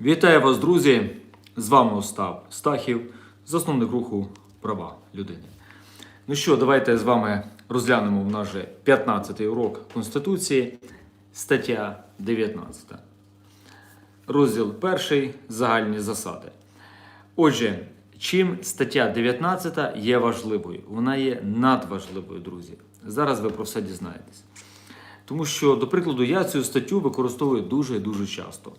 Вітаю вас, друзі! З вами Остап Стахів, засновник руху Права людини. Ну що, давайте з вами розглянемо в же 15-й урок Конституції, стаття 19. Розділ 1. Загальні засади. Отже, чим стаття 19 є важливою? Вона є надважливою, друзі. Зараз ви про все дізнаєтесь. Тому що, до прикладу, я цю статтю використовую дуже і дуже часто.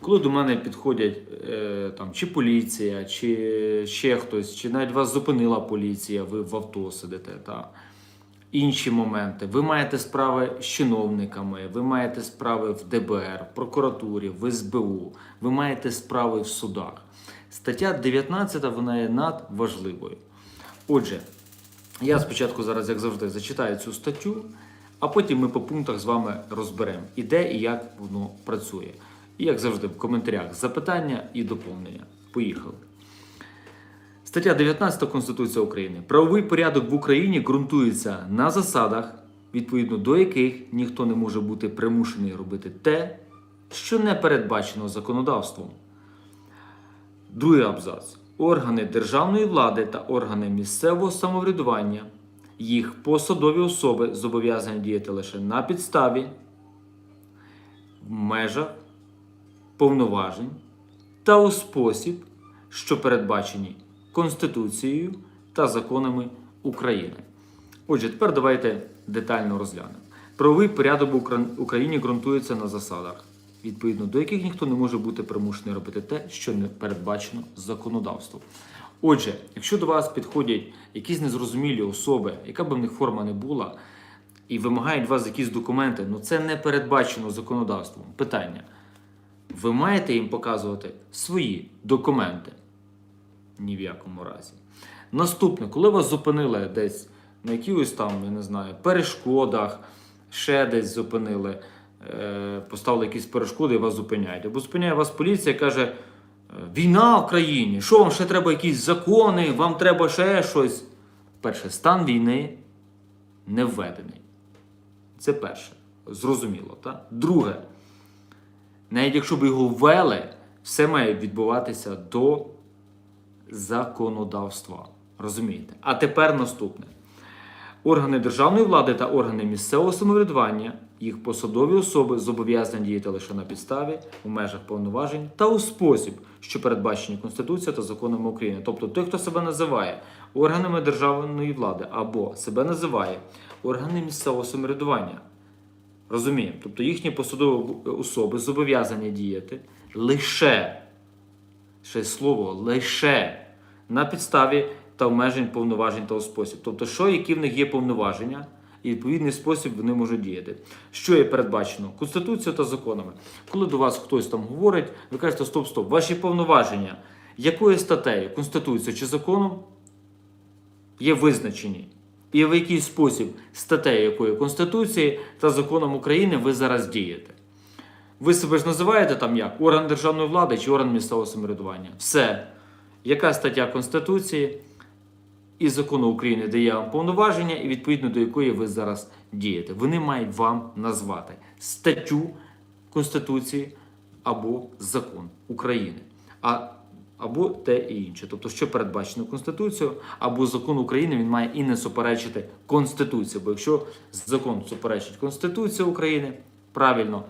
Коли до мене підходять е, там, чи поліція, чи ще хтось, чи навіть вас зупинила поліція, ви в авто сидите. Та, інші моменти. Ви маєте справи з чиновниками, ви маєте справи в ДБР, в прокуратурі, в СБУ, ви маєте справи в судах. Стаття 19 вона є надважливою. Отже, я спочатку зараз, як завжди, зачитаю цю статтю, а потім ми по пунктах з вами розберемо, і де і як воно працює. І як завжди, в коментарях запитання і доповнення. Поїхали. Стаття 19 Конституції України. Правовий порядок в Україні ґрунтується на засадах, відповідно до яких ніхто не може бути примушений робити те, що не передбачено законодавством. Другий абзац. Органи державної влади та органи місцевого самоврядування, їх посадові особи зобов'язані діяти лише на підставі, в межах повноважень та у спосіб, що передбачені Конституцією та законами України. Отже, тепер давайте детально розглянемо. Правовий порядок в Україні ґрунтується на засадах, відповідно до яких ніхто не може бути примушений робити те, що не передбачено законодавством. Отже, якщо до вас підходять якісь незрозумілі особи, яка б в них форма не була, і вимагають вас якісь документи, ну це не передбачено законодавством. Питання: ви маєте їм показувати свої документи? Ні в якому разі. Наступне, коли вас зупинили десь на якихось там, я не знаю, перешкодах, ще десь зупинили, е, поставили якісь перешкоди і вас зупиняють. Або зупиняє вас поліція і каже: е, війна в країні, що вам ще треба якісь закони, вам треба ще щось. Перше, стан війни не введений. Це перше. Зрозуміло, так? Друге, навіть якщо б його ввели, все має відбуватися до законодавства. Розумієте? А тепер наступне. Органи державної влади та органи місцевого самоврядування, їх посадові особи зобов'язані діяти лише на підставі, у межах повноважень та у спосіб, що передбачені Конституцією та законами України. Тобто той, хто себе називає органами державної влади або себе називає органи місцевого самоврядування, розуміємо, тобто їхні посадові особи зобов'язані діяти лише ще слово лише на підставі та обмежень повноважень та спосіб. Тобто, що, які в них є повноваження, і відповідний спосіб вони можуть діяти. Що є передбачено? Конституцією та законами. Коли до вас хтось там говорить, ви кажете, стоп, стоп, ваші повноваження, якою статтею, Конституцією чи законом є визначені. І в який спосіб статтею якої Конституції та законом України ви зараз дієте. Ви себе ж називаєте там як? Орган державної влади чи орган місцевого самоврядування? Все. Яка стаття Конституції і закону України дає вам повноваження, і відповідно до якої ви зараз дієте? Вони мають вам назвати статтю Конституції або закон України. А або те і інше, тобто, що передбачено Конституцією, або закон України він має і не суперечити Конституції. Бо якщо закон суперечить Конституції України, правильно,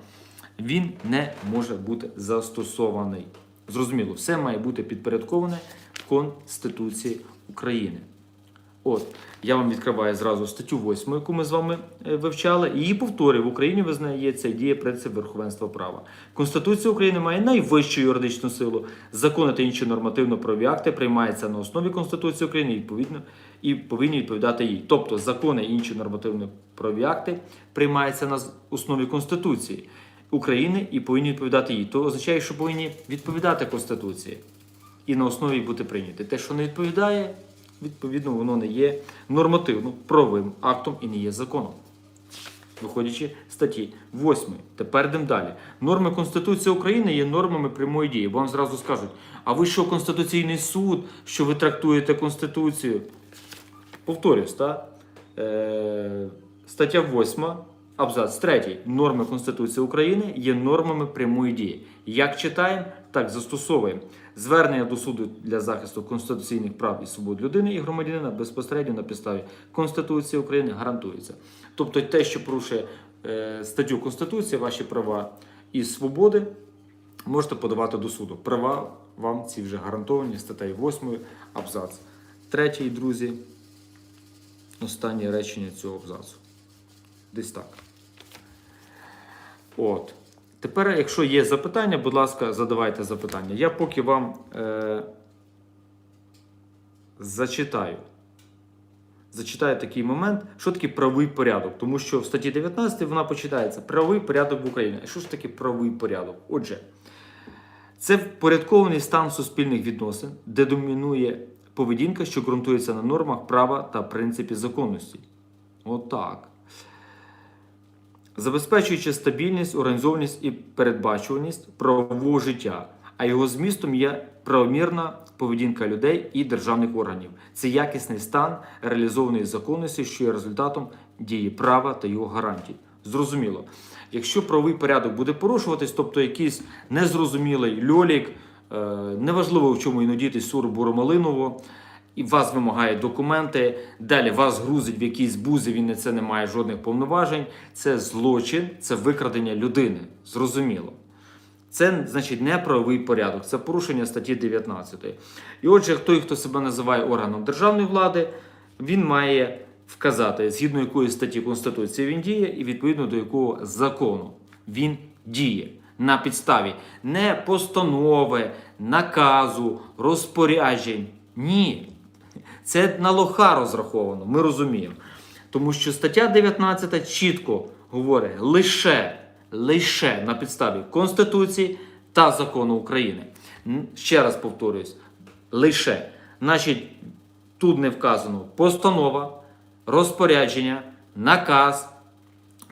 він не може бути застосований. Зрозуміло, все має бути підпорядковане Конституції України. От, я вам відкриваю зразу статтю 8, яку ми з вами е, вивчали, її повторюю, в Україні визнається і діє принцип верховенства права. Конституція України має найвищу юридичну силу. Закони та інші нормативно-правові акти приймаються на основі Конституції України відповідно і повинні відповідати їй. Тобто закони і інші нормативно-правові акти приймаються на основі Конституції України і повинні відповідати їй. То означає, що повинні відповідати Конституції і на основі бути прийняті. Те, що не відповідає, відповідно, воно не є нормативно-правовим актом і не є законом. Виходячи статті 8. Тепер йдемо далі. Норми Конституції України є нормами прямої дії. Бо вам зразу скажуть, а ви що Конституційний суд, що ви трактуєте Конституцію? Повторюсь, так? Е, стаття 8 Абзац третій. Норми Конституції України є нормами прямої дії. Як читаємо, так застосовуємо. Звернення до суду для захисту конституційних прав і свобод людини і громадянина безпосередньо на підставі Конституції України гарантується. Тобто те, що порушує е, статтю Конституції, ваші права і свободи, можете подавати до суду. Права вам ці вже гарантовані статтею 8 абзац. Третій, друзі, останнє речення цього абзацу. Десь так. От. Тепер, якщо є запитання, будь ласка, задавайте запитання. Я поки вам е, зачитаю. Зачитаю такий момент, що таке правий порядок. Тому що в статті 19 вона почитається правий порядок в Україні. А що ж таке правий порядок? Отже, це впорядкований стан суспільних відносин, де домінує поведінка, що ґрунтується на нормах права та принципі законності. Отак. Забезпечуючи стабільність, організованість і передбачуваність правового життя, а його змістом є правомірна поведінка людей і державних органів. Це якісний стан реалізованої законності, що є результатом дії права та його гарантій. Зрозуміло, якщо правовий порядок буде порушуватись, тобто якийсь незрозумілий льолік, е, неважливо в чому іноді суру буромалиново, і вас вимагає документи, далі вас грузить в якісь бузи, він це не має жодних повноважень. Це злочин, це викрадення людини. Зрозуміло. Це значить не правовий порядок, це порушення статті 19. І отже, той, хто себе називає органом державної влади, він має вказати, згідно якої статті Конституції він діє, і відповідно до якого закону він діє. На підставі не постанови, наказу, розпоряджень. Ні. Це на лоха розраховано, ми розуміємо. Тому що стаття 19 чітко говорить лише, лише на підставі Конституції та закону України. Ще раз повторюсь, лише. Значить, тут не вказано постанова, розпорядження, наказ,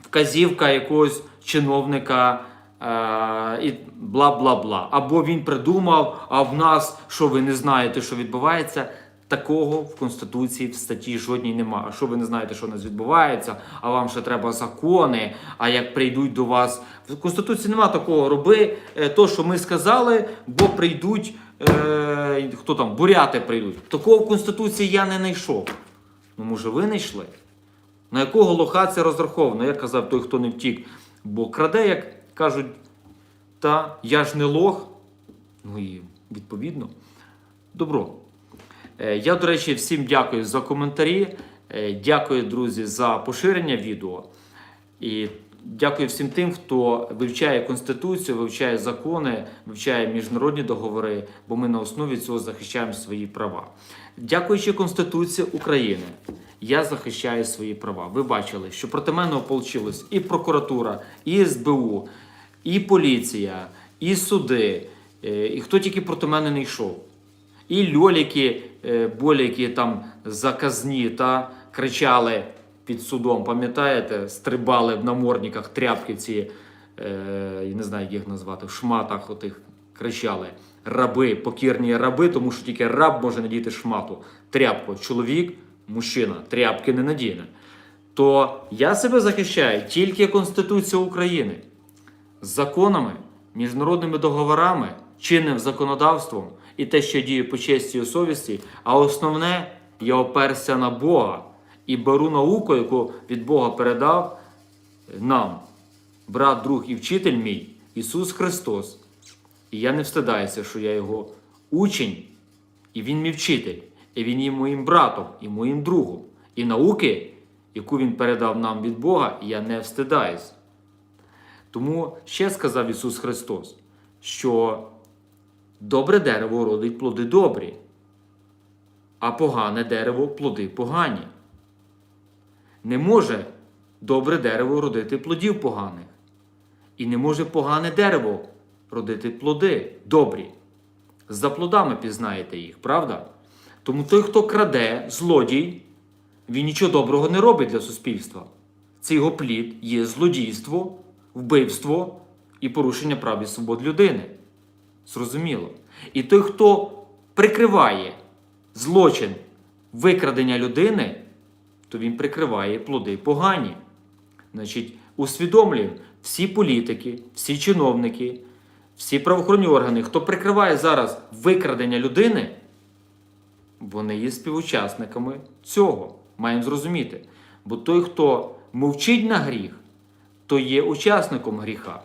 вказівка якогось чиновника е- і бла бла бла. Або він придумав, а в нас, що ви не знаєте, що відбувається. Такого в Конституції в статті жодній немає. А що ви не знаєте, що у нас відбувається, а вам ще треба закони. А як прийдуть до вас в Конституції немає такого. Роби е, то, що ми сказали, бо прийдуть е, хто там, буряти прийдуть. Такого в Конституції я не знайшов. Ну, може, ви не йшли? На якого лоха це розраховано? Як казав той, хто не втік. Бо краде, як кажуть, та я ж не лох. Ну і відповідно. Добро. Е, Я, до речі, всім дякую за коментарі. Е, Дякую, друзі, за поширення відео. І дякую всім тим, хто вивчає Конституцію, вивчає закони, вивчає міжнародні договори, бо ми на основі цього захищаємо свої права. Дякуючи Конституції України, я захищаю свої права. Ви бачили, що проти мене ополчилось і прокуратура, і СБУ, і поліція, і суди, е, і хто тільки проти мене не йшов. І льоліки, е, боліки там заказні та кричали під судом, пам'ятаєте, стрибали в намордниках тряпки ці, е, я не знаю, як їх назвати, в шматах отих кричали. Раби, покірні раби, тому що тільки раб може надіти шмату. Тряпку. Чоловік, мужчина, тряпки не надіне. То я себе захищаю тільки Конституція України законами, міжнародними договорами, чинним законодавством і те, що діє по честі і совісті. А основне, я оперся на Бога і беру науку, яку від Бога передав нам, брат, друг і вчитель мій, Ісус Христос. І я не встидаюся, що я його учень, і Він мій вчитель, і Він є моїм братом, і моїм другом. І науки, яку Він передав нам від Бога, я не встидаюсь. Тому ще сказав Ісус Христос, що добре дерево родить плоди добрі, а погане дерево плоди погані. Не може добре дерево родити плодів поганих. І не може погане дерево родити плоди добрі. За плодами пізнаєте їх, правда? Тому той, хто краде, злодій, він нічого доброго не робить для суспільства. Це його плід є злодійство, вбивство і порушення прав і свобод людини. Зрозуміло. І той, хто прикриває злочин викрадення людини, то він прикриває плоди погані. Значить, усвідомлюємо всі політики, всі чиновники, всі правоохоронні органи, хто прикриває зараз викрадення людини, вони є співучасниками цього. Маємо зрозуміти. Бо той, хто мовчить на гріх, то є учасником гріха.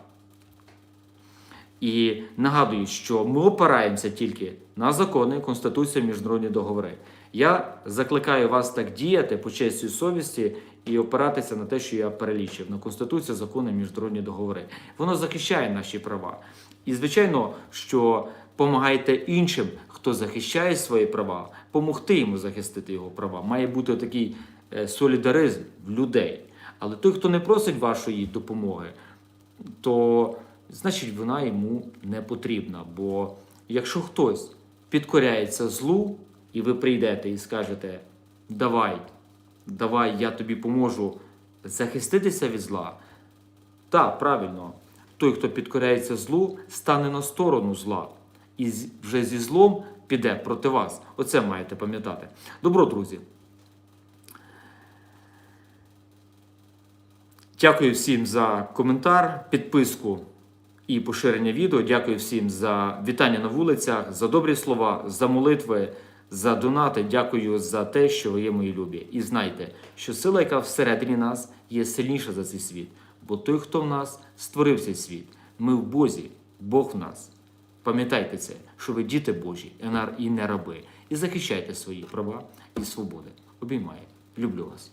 І нагадую, що ми опираємося тільки на закони, Конституцію, міжнародні договори. Я закликаю вас так діяти по честі і совісті і опиратися на те, що я перелічив на Конституцію, закони, міжнародні договори. Воно захищає наші права. І звичайно, що помагайте іншим, хто захищає свої права, помогти йому захистити його права. Має бути такий е, солідаризм в людей. Але той, хто не просить вашої допомоги, то значить вона йому не потрібна. Бо якщо хтось підкоряється злу, і ви прийдете і скажете: давай, давай, я тобі поможу захиститися від зла, так, правильно, той, хто підкоряється злу, стане на сторону зла. І вже зі злом піде проти вас. Оце маєте пам'ятати. Добро, друзі. Дякую всім за коментар, підписку і поширення відео. Дякую всім за вітання на вулицях, за добрі слова, за молитви, за донати. Дякую за те, що ви є мої любі. І знайте, що сила, яка всередині нас, є сильніша за цей світ. Бо той, хто в нас створив цей світ, ми в Бозі, Бог в нас. Пам'ятайте це, що ви діти Божі і не раби, і захищайте свої права і свободи. Обіймаю. Люблю вас.